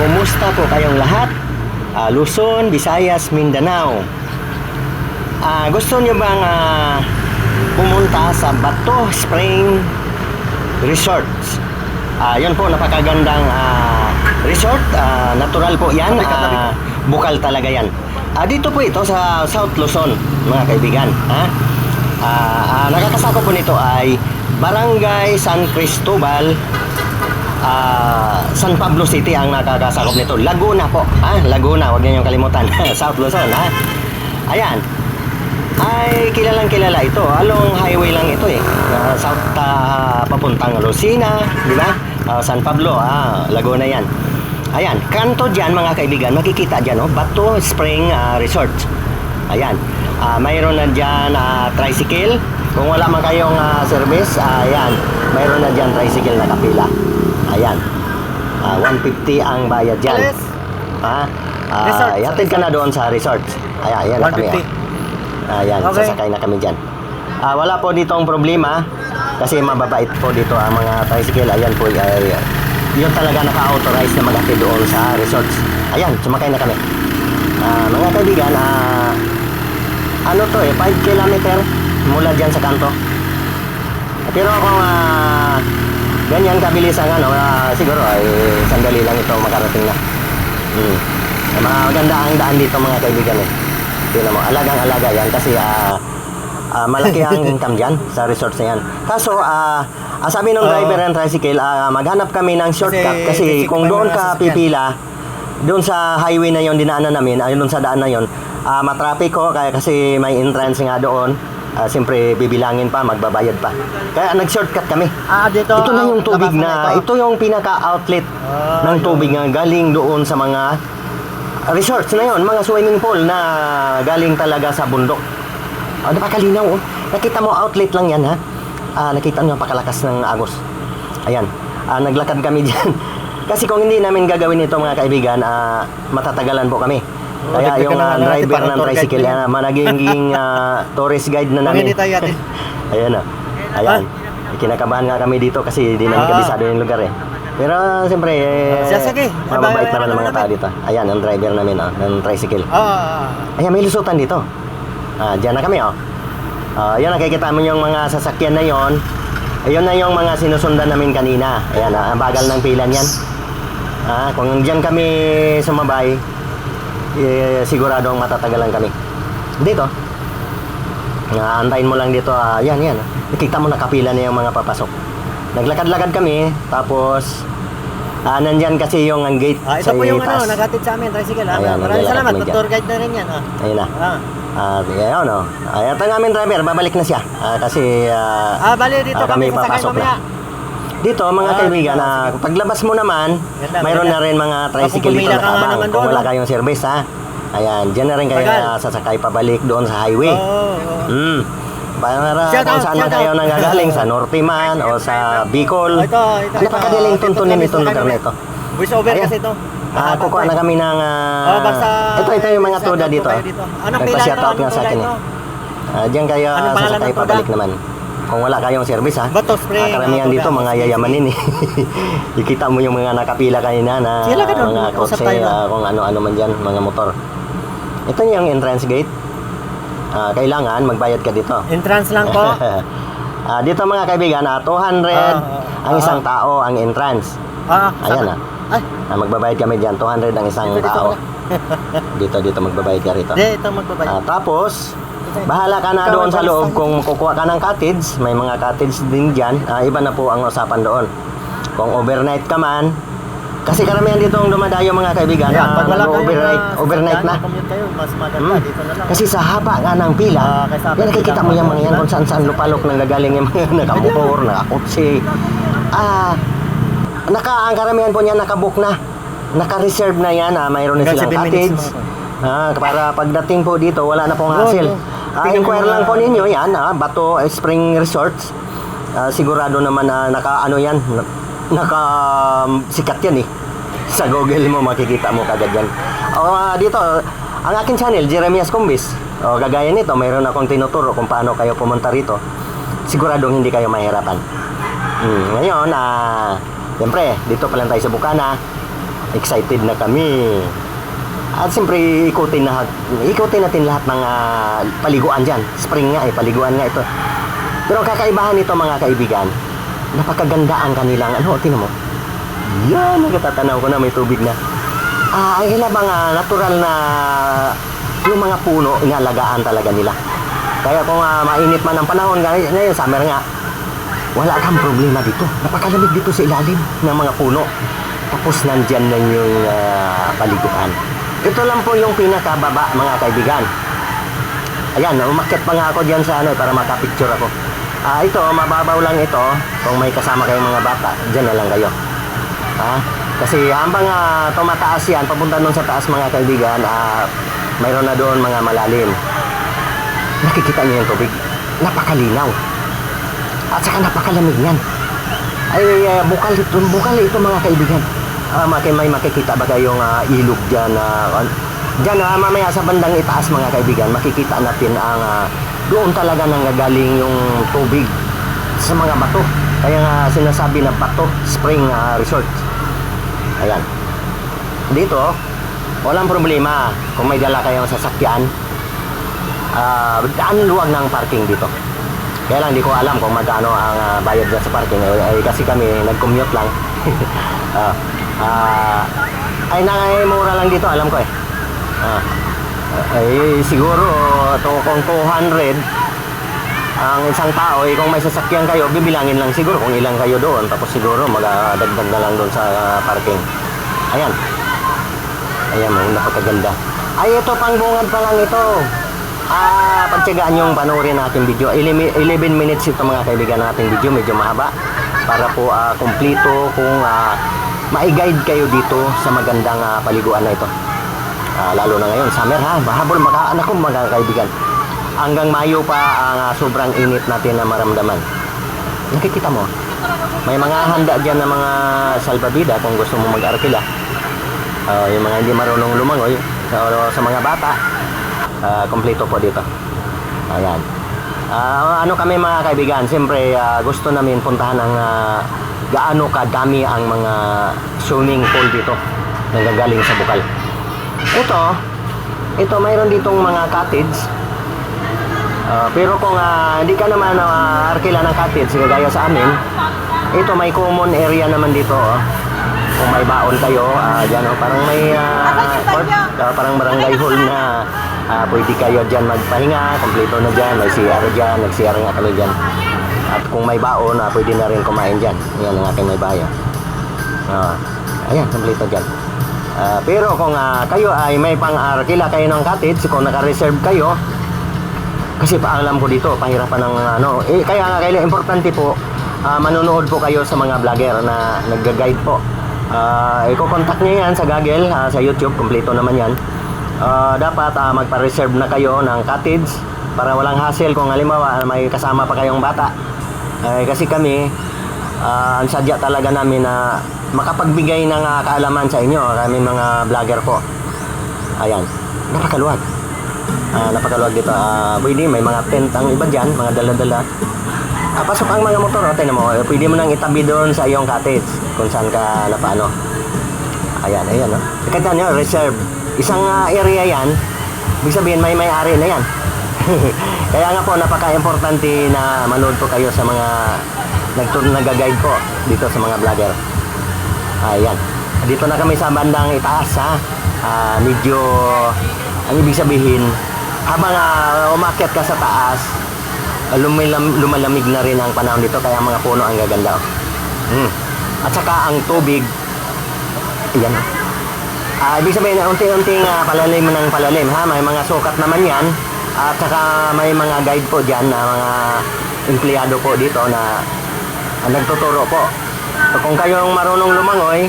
Kumusta po kayong lahat? Ah, Luzon, Visayas, Mindanao. Ah, gusto niyo bang ah, pumunta sa Bato Spring Resorts? Ah, yun po, napakagandang ah, resort. Ah, natural po yan. Ah, bukal talaga yan. Ah, dito po ito sa South Luzon, mga kaibigan. Ha? Ah, ah, nakakasako po nito ay Barangay San Cristobal, Ah, San Pablo City ang nakakasakop nito. Laguna po. Ha? Laguna, huwag niyo kalimutan. South Luzon, ha? Ayan. Ay, kilalang kilala ito. Along highway lang ito eh. Ah, south ah, papuntang Lucina, di ba? Ah, San Pablo, ah, Laguna yan. Ayan, kanto dyan mga kaibigan, makikita dyan, oh, Bato Spring ah, Resort. Ayan. Ah, mayroon na dyan ah, tricycle. Kung wala man kayong ah, service, ah, ayan, mayroon na dyan tricycle na kapila. Ayan. Ah, 150 ang bayad dyan. Alis. Ha? Ah, Resort, sa yatid ka na doon sa resort. Ayan, ayan na kami. 150. ah. Ayan, Okay. sasakay na kami dyan. Ah, wala po ditong problema kasi mababait po dito ang mga tricycle. Ayan po, ay, yun talaga naka-authorize na maghatid doon sa resorts. Ayan, sumakay na kami. Ah, mga kaibigan, ah, ano to eh, 5 kilometer mula dyan sa kanto. Pero kung ah, ganyan kabilis ang ano, siguro ay sandali lang ito makarating na. Hmm. Maganda ang daan dito mga kaibigan eh. Tingnan mo, alagang-alaga yan kasi ah, ah, malaki ang income dyan sa resorts na yan. Kaso, ah, ah, sabi ng driver ng tricycle, ah, maghanap kami ng shortcut kasi, Kasi kung 65 doon ka pipila, doon sa highway na yon dinaanan namin, ayun doon sa daan na yon, ah, matraffic ko kaya kasi may entrance nga doon. Ah, Siyempre, bibilangin pa, magbabayad pa. Kaya nag-shortcut kami. Ah, dito. Ito na yung tubig labas na, ito yung pinaka-outlet Ah, ng tubig nga galing doon sa mga resorts na yon, mga swimming pool na galing talaga sa bundok. Oh, napakalinaw oh. Nakita mo outlet lang yan ha. Ah, nakita mo napakalakas ng agos. Ayan. Ah, naglakad kami diyan. Kasi kung hindi namin gagawin ito mga kaibigan, ah, matatagalan po kami. Kaya yung na natin, driver ng tricycle, yan. yan, ah, managing ah, tourist guide na namin. hindi tayo ate. Ayan na. Ayan. Kinakabahan nga kami dito kasi di namin kabisado yung lugar eh. Pero siyempre, eh, Babayaran naman ang mga namin. tao dito. Ayan, ang driver namin, oh, ng tricycle. Ah, Ayan, may lusutan dito. Ah, diyan na kami, oh. Ah, ayan, nakikita mo yung mga sasakyan na yon. Ayun na yung mga sinusundan namin kanina. Ayan, ah, ang bagal ng pila niyan. Ah, kung diyan kami sumabay, eh, siguradong matatagalan kami. Dito. Ah, antayin mo lang dito. Ah, yan, yan. Nakita mo nakapila na yung mga papasok. Naglakad-lakad kami, tapos ah, nandyan kasi yung ang gate ah, ito po yung itaas. ano, nagatid sa amin, tricycle. Ah, Ayan, maraming salamat. Tour guide na rin yan. Ah. Ayun na. Ah. Ah, ayun no. Ay, ito namin driver, babalik na siya. Ah, kasi ah, ah, bali dito ah, kami, kami papasok mamaya. Dito mga Ah, kaibigan, dito, ah, paglabas mo naman, Ganda, mayroon ganda. na rin mga tricycle dito pumila ka nga nakabang. naman Kung doon, wala no? kayong service ha. Ayan, dyan na rin kayo Tagal. ah, sasakay pabalik doon sa highway. Oo, oo. Hmm. Para Shout kung out, saan man shout kayo out. nanggagaling, sa Norte man o sa Bicol. Oh, ito, ito. Napakadaling ito. tuntunin Dito itong kami lugar sa na ito. Voice over Ayan. kasi ito. Ah, kukuha na kami ng... ah, Oh, basta ito, ito yung mga shout tuda po dito. kayo. Anong pila ito? out nga Anong sa tuda akin eh. ito? Ah, diyan kayo Anong ah, pangalan sasakay tuda? pabalik naman. Kung wala kayong service ha. Bato spring. Ah, karamihan dito mga yayamanin eh. Ikita mo yung mga nakapila kanina na Sila ka mga kotse, ah, kung ano-ano man dyan, mga motor. Ito yung entrance gate. Ah, kailangan magbayad ka dito. Entrance lang po. Ah, dito mga kaibigan, ah, 200 Ah, ang ah, isang tao ang entrance. Ah, Ayan ah. Ay, Ah, magbabayad kami diyan, 200 ang isang Dito, dito tao. dito dito magbabayad ka rito. Hindi, ito magbabayad. Ah, tapos, bahala ka na doon sa loob kung kukuha ka ng cottage. May mga cottage din dyan. Ah, iba na po ang usapan doon. Kung overnight ka man, kasi karamihan dito ang dumadayo mga kaibigan. Ayan, ah, pag wala kayo overnight, na overnight na. kayo, mas maganda. Hmm. Dito na lang. Kasi sa haba nga ng pila, Ah, kaysa yan nakikita mo yung ng mga yan pila. kung saan saan lupalok nang gagaling yung mga nakamotor, nakakotse. Ah, naka, ang karamihan po niyan nakabook na. Naka-reserve na yan, ah, mayroon na silang 7 minutes cottage. Ah, para pagdating po dito, wala na pong hassle. Ah, inquire lang po ninyo yan, ah, Bato Spring Resorts. Ah, sigurado naman na naka ano yan, na- naka um, sikat yan eh. Sa Google mo makikita mo kagad yan. O ah, dito, ang akin channel, Jeremias Cumbis. O gagaya nito, mayroon akong tinuturo kung paano kayo pumunta rito. Siguradong hindi kayo mahirapan. Hmm, ngayon, ah, siyempre, dito pa lang tayo sa Bukana. excited na kami. At siyempre, ikutin, na, ikutin natin lahat ng ah, paliguan dyan. Spring nga eh, paliguan nga ito. Pero ang kakaibahan nito mga kaibigan, napakaganda ang kanilang, ano, tingnan mo. Yan, nagatatanaw ko na may tubig na. Ah, ay bang ah, natural na yung mga puno, inalagaan talaga nila. Kaya kung ah, mainit man ang panahon, ngay- ngayon summer nga, wala kang problema dito. Napakalamig dito sa ilalim ng mga puno. Tapos nandyan na yung ah, paliguan. Ito lang po yung pinakababa mga kaibigan. Ayan, umakyat pa nga ako diyan sa ano para makapicture ako. Ah, ito, mababaw lang ito. Kung may kasama kayong mga bata, diyan na lang kayo. Ha? Kasi habang ah, tumataas yan, papunta nun sa taas mga kaibigan, ah, mayroon na doon mga malalim. Nakikita niyo yung tubig. Napakalinaw. At saka napakalamig niyan. Ay, ay, bukal ito, bukal ito mga kaibigan. Ah, maki, may makikita ba kayong ah, ilog dyan? Uh, dyan, ah, mamaya sa bandang itaas mga kaibigan, makikita natin ang ah, doon talaga nanggagaling yung tubig sa mga bato. Kaya nga sinasabi na bato spring ah, resort. Ayan. Dito, walang problema kung may dala kayong sasakyan. Ah, daan luwag ng parking dito. Kaya lang di ko alam kung magkano ang ah, bayad dyan sa parking. Eh, eh, kasi kami nag-commute lang. Ah, ah, ay nangay mura lang dito, alam ko eh. Ah, ay siguro to kung 200 ang isang tao, eh, kung may sasakyan kayo, bibilangin lang siguro kung ilang kayo doon. Tapos siguro magdagdag na lang doon sa ah, parking. Ayan. Ayan mo, napakaganda. Ay, ito, pang bungad pa lang ito. Ah, pagtsagaan yung panoorin natin video. 11 11 minutes ito mga kaibigan nating video, medyo mahaba. Para po ah, kumplito kung ah, ma-guide kayo dito sa magandang ah, paliguan na ito. Ah, lalo na ngayon, summer ha. Mahabol mga anak ko mga kaibigan. Hanggang Mayo pa ang ah, sobrang init natin na maramdaman. Nakikita mo, may mga handa dyan na mga salbabida kung gusto mo mag-arkila. Ah, yung mga hindi marunong lumangoy sa, sa mga bata, ah, kompleto po dito. Ayan. Ah, ano kami mga kaibigan, siyempre ah, gusto namin puntahan ang ah, gaano kadami ang mga swimming pool dito nanggagaling sa Bukal. Ito, ito mayroon ditong mga cottage. Ah, pero kung ah, hindi ka naman uh, arkila ng cottage, gaya sa amin, ito may common area naman dito. Oh. Kung may baon kayo, ah, dyan, oh, parang may ah, court, ah, parang barangay hall na ah, pwede kayo dyan magpahinga, kompleto na dyan, may CR dyan, nag-CR nga kami dyan. At kung may baon, ah, pwede na rin kumain dyan. Yan ang aking may bayo. Ah, ayan, kompleto dyan. Ah, pero kung ah, kayo ay may pang-arkila kayo ng cottage, kung naka-reserve kayo, kasi pa alam ko dito, pahirapan ng ano. Eh, kaya nga kailangan importante po, ah, manonood po kayo sa mga vlogger na nagga-guide po. Ah, i-contact niyo yan sa Gaggle, ah, sa YouTube, kompleto naman yan. Ah, dapat ah, magpa-reserve na kayo ng cottage para walang hassle kung halimbawa may kasama pa kayong bata. Eh, kasi kami, ah, ang sadya talaga namin na makapagbigay ng ah, kaalaman sa inyo, kami mga vlogger po. Ayan, napakaluwag. Ah, napakaluwag dito. Ah, pwede, may mga tent ang iba dyan, mga dala-dala. Ah, pasok ang mga motor, oh, tingnan mo. Eh, Pwede mo nang itabi doon sa iyong cottage kung saan ka napaano. Ayan, ayan, oh. Kita nyo, reserve. Isang ah, area yan, ibig sabihin may may-ari na yan. Kaya nga po, napaka-importante na manood po kayo sa mga nagtur nag-guide po dito sa mga vlogger. Ayan. Dito na kami sa bandang itaas ha. Ah, medyo ang ibig sabihin habang ah, umakyat ka sa taas lumilam, lumalamig na rin ang panahon dito kaya mga puno ang gaganda. oh. Mm. At saka ang tubig Ayan. Ah, ibig sabihin unti-unting ah, palalim ng palalim ha. May mga sukat naman 'yan. At saka may mga guide po diyan na mga empleyado po dito na ah, nagtuturo po. So, kung kayong marunong lumangoy,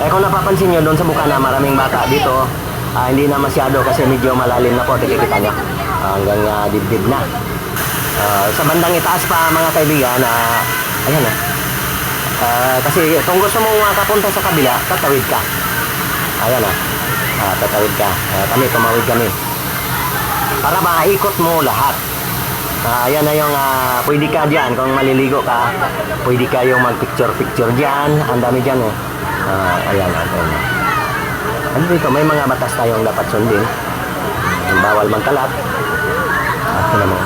eh kung napapansin nyo doon sa Bukana, maraming bata dito. ah, hindi na masyado kasi medyo malalim na po, tikikita nyo. Ah, hanggang ah, dibdib na. Ah, sa bandang itaas pa mga kaibigan, ah, ayan ah. Ah, kasi kung gusto mong makapunta sa kabila, tatawid ka. Ayan ah. Ah, tatawid ka. Ah, kami, tumawid kami. Para maikot mo lahat. Ah, ayan na yung ah, pwede ka dyan kung maliligo ka. Pwede kayong mag-picture-picture dyan. Ang dami dyan eh. Ah, ayan, ayan. Ano dito, may mga batas tayong dapat sundin. Yung bawal magkalat. Ah, ano mo.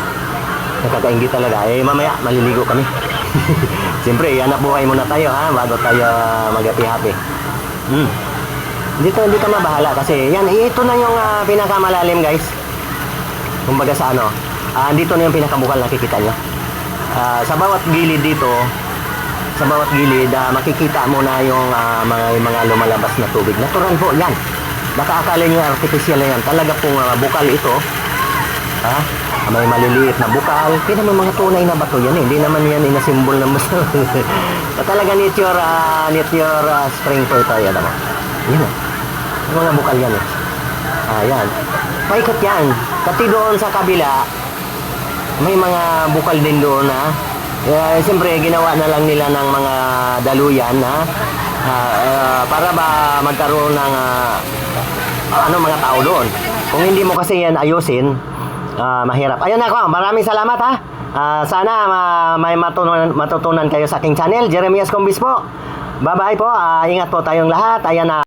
Nakakaingit talaga. Eh, mamaya, maliligo kami. Siyempre, hanap buhay muna tayo, ha? Bago tayo ah, mag-happy-happy. Hmm. Dito, hindi ka mabahala kasi yan, ito na yung ah, pinakamalalim, guys. Kumbaga sa ano, ah, dito na yung pinakabukal nakikita nyo. Ah, sa bawat gilid dito, sa bawat gilid, ah, makikita mo na yung ah, mga, mga lumalabas na tubig. Natural po, yan. Baka akala nyo artificial na yan. Talaga pong ah, bukal ito. Ha? May maliliit na bukal. Kaya naman mga tunay na bato yan eh. Hindi naman yan inasimbol ng bato. talaga nature, ah, nature ah, spring po ito. Yan naman. Yan ah. Yung mga bukal yan eh. Ah, yan. Paikot yan. Pati doon sa kabila, may mga bukal din doon na eh, siyempre ginawa na lang nila ng mga daluyan na para ba magkaroon ng ah, ano mga tao doon. Kung hindi mo kasi yan ayusin, ah, mahirap. Ayun ako, maraming salamat ha. Ah, sana ma- may matutunan, matutunan kayo sa aking channel, Jeremias Combis po. Bye-bye po. Ah, ingat po tayong lahat. Ayan na.